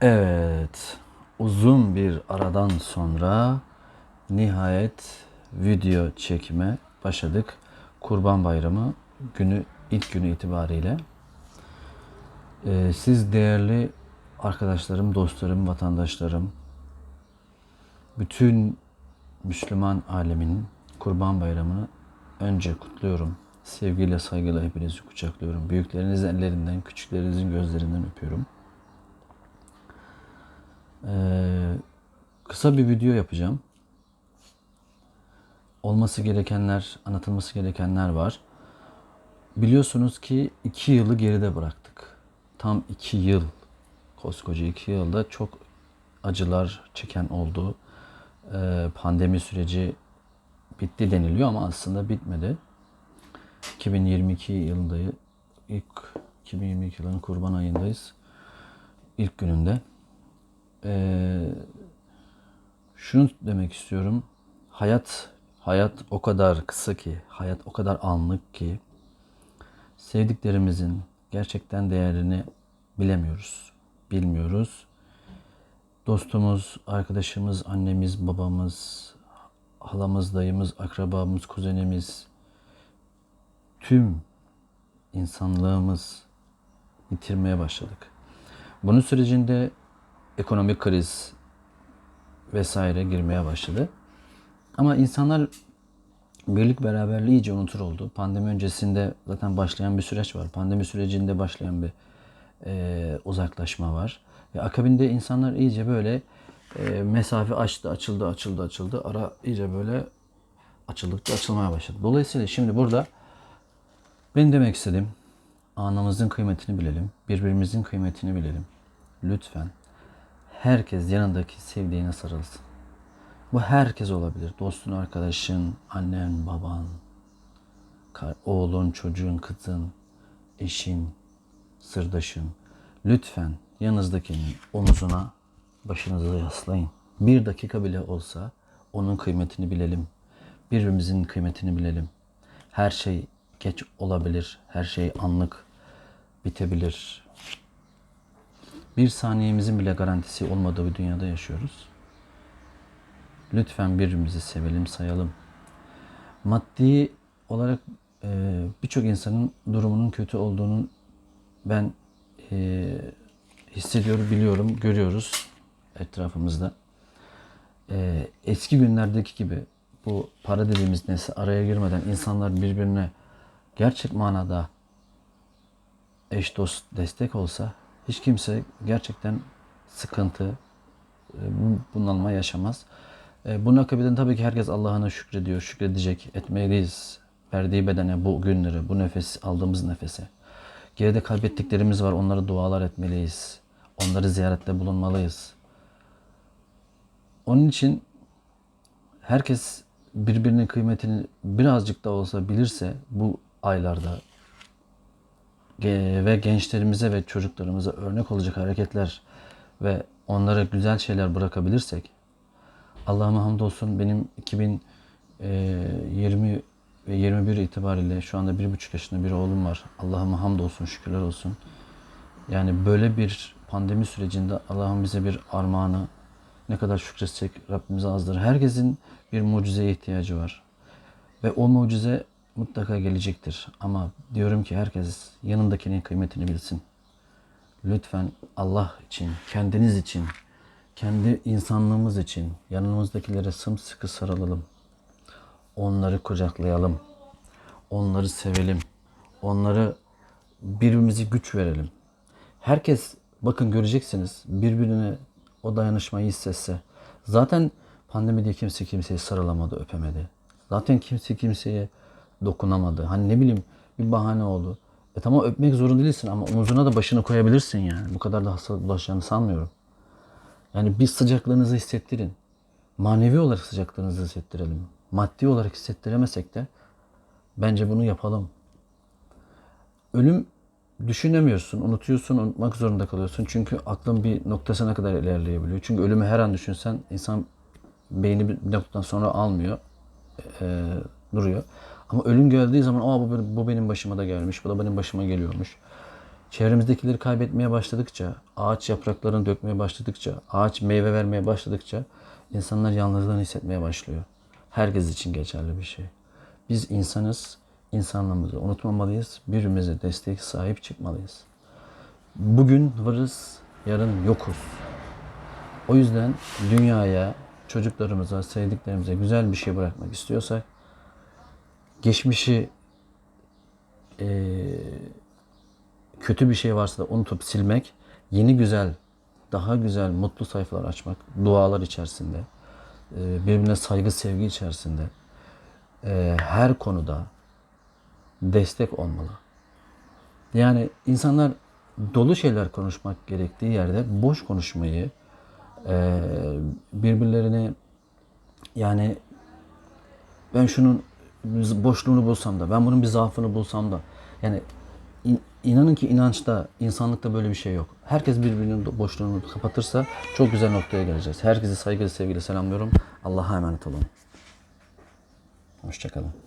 Evet, uzun bir aradan sonra nihayet video çekime başladık. Kurban Bayramı günü ilk günü itibariyle. Ee, siz değerli arkadaşlarım, dostlarım, vatandaşlarım, bütün Müslüman aleminin Kurban Bayramı'nı önce kutluyorum. Sevgiyle, saygıyla hepinizi kucaklıyorum. Büyüklerinizin ellerinden, küçüklerinizin gözlerinden öpüyorum. Ee, kısa bir video yapacağım. Olması gerekenler, anlatılması gerekenler var. Biliyorsunuz ki iki yılı geride bıraktık. Tam iki yıl, koskoca iki yılda çok acılar çeken oldu. Ee, pandemi süreci bitti deniliyor ama aslında bitmedi. 2022 yılında ilk 2022 yılının kurban ayındayız. İlk gününde. Ee, şunu demek istiyorum. Hayat hayat o kadar kısa ki, hayat o kadar anlık ki sevdiklerimizin gerçekten değerini bilemiyoruz. Bilmiyoruz. Dostumuz, arkadaşımız, annemiz, babamız, halamız, dayımız, akrabamız, kuzenimiz, tüm insanlığımız yitirmeye başladık. Bunun sürecinde ekonomik kriz vesaire girmeye başladı. Ama insanlar birlik beraberliği iyice unutur oldu. Pandemi öncesinde zaten başlayan bir süreç var. Pandemi sürecinde başlayan bir e, uzaklaşma var. Ve akabinde insanlar iyice böyle e, mesafe açtı, açıldı, açıldı, açıldı. Ara iyice böyle açıldıkça açılmaya başladı. Dolayısıyla şimdi burada ben demek istedim. Anımızın kıymetini bilelim. Birbirimizin kıymetini bilelim. Lütfen herkes yanındaki sevdiğine sarılsın. Bu herkes olabilir. Dostun, arkadaşın, annen, baban, oğlun, çocuğun, kızın, eşin, sırdaşın. Lütfen yanınızdakinin omuzuna başınızı yaslayın. Bir dakika bile olsa onun kıymetini bilelim. Birbirimizin kıymetini bilelim. Her şey geç olabilir. Her şey anlık bitebilir. Bir saniyemizin bile garantisi olmadığı bir dünyada yaşıyoruz. Lütfen birbirimizi sevelim, sayalım. Maddi olarak e, birçok insanın durumunun kötü olduğunu ben e, hissediyorum, biliyorum, görüyoruz etrafımızda. E, eski günlerdeki gibi bu para dediğimiz nesne araya girmeden insanlar birbirine gerçek manada eş dost destek olsa hiç kimse gerçekten sıkıntı, e, bunalma yaşamaz. E, bunun akabinde tabii ki herkes Allah'ına şükrediyor, şükredecek, etmeliyiz. Verdiği bedene, bu günleri, bu nefes, aldığımız nefese. Geride kaybettiklerimiz var, onlara dualar etmeliyiz. Onları ziyarette bulunmalıyız. Onun için herkes birbirinin kıymetini birazcık da olsa bilirse bu aylarda ve gençlerimize ve çocuklarımıza örnek olacak hareketler ve onlara güzel şeyler bırakabilirsek Allah'ıma hamdolsun benim 2020 ve 21 itibariyle şu anda bir buçuk yaşında bir oğlum var. Allah'ıma hamdolsun, şükürler olsun. Yani böyle bir pandemi sürecinde Allah'ın bize bir armağanı ne kadar şükretsek Rabbimize azdır. Herkesin bir mucizeye ihtiyacı var. Ve o mucize mutlaka gelecektir. Ama diyorum ki herkes yanındakinin kıymetini bilsin. Lütfen Allah için, kendiniz için, kendi insanlığımız için yanımızdakilere sımsıkı sarılalım. Onları kucaklayalım. Onları sevelim. Onları birbirimize güç verelim. Herkes bakın göreceksiniz birbirine o dayanışmayı hissetse. Zaten pandemide kimse kimseye sarılamadı, öpemedi. Zaten kimse kimseye dokunamadı. Hani ne bileyim bir bahane oldu. E tamam öpmek zorunda değilsin ama omuzuna da başını koyabilirsin yani. Bu kadar da hastalık bulaşacağını sanmıyorum. Yani bir sıcaklığınızı hissettirin. Manevi olarak sıcaklığınızı hissettirelim. Maddi olarak hissettiremesek de bence bunu yapalım. Ölüm düşünemiyorsun, unutuyorsun, unutmak zorunda kalıyorsun. Çünkü aklın bir noktasına kadar ilerleyebiliyor. Çünkü ölümü her an düşünsen insan beyni bir noktadan sonra almıyor, e, duruyor. Ama ölüm geldiği zaman Aa, bu, bu benim başıma da gelmiş, bu da benim başıma geliyormuş. Çevremizdekileri kaybetmeye başladıkça, ağaç yapraklarını dökmeye başladıkça, ağaç meyve vermeye başladıkça insanlar yalnızlığını hissetmeye başlıyor. Herkes için geçerli bir şey. Biz insanız, insanlığımızı unutmamalıyız. Birbirimize destek sahip çıkmalıyız. Bugün varız, yarın yokuz. O yüzden dünyaya, çocuklarımıza, sevdiklerimize güzel bir şey bırakmak istiyorsak geçmişi eee, kötü bir şey varsa da unutup silmek, yeni güzel, daha güzel, mutlu sayfalar açmak, dualar içerisinde, eee, birbirine saygı, sevgi içerisinde, eee, her konuda destek olmalı. Yani insanlar dolu şeyler konuşmak gerektiği yerde boş konuşmayı, eee, birbirlerini yani ben şunun boşluğunu bulsam da, ben bunun bir zaafını bulsam da. Yani in- inanın ki inançta, insanlıkta böyle bir şey yok. Herkes birbirinin boşluğunu kapatırsa çok güzel noktaya geleceğiz. Herkese saygıyla, sevgiyle selamlıyorum. Allah'a emanet olun. Hoşçakalın.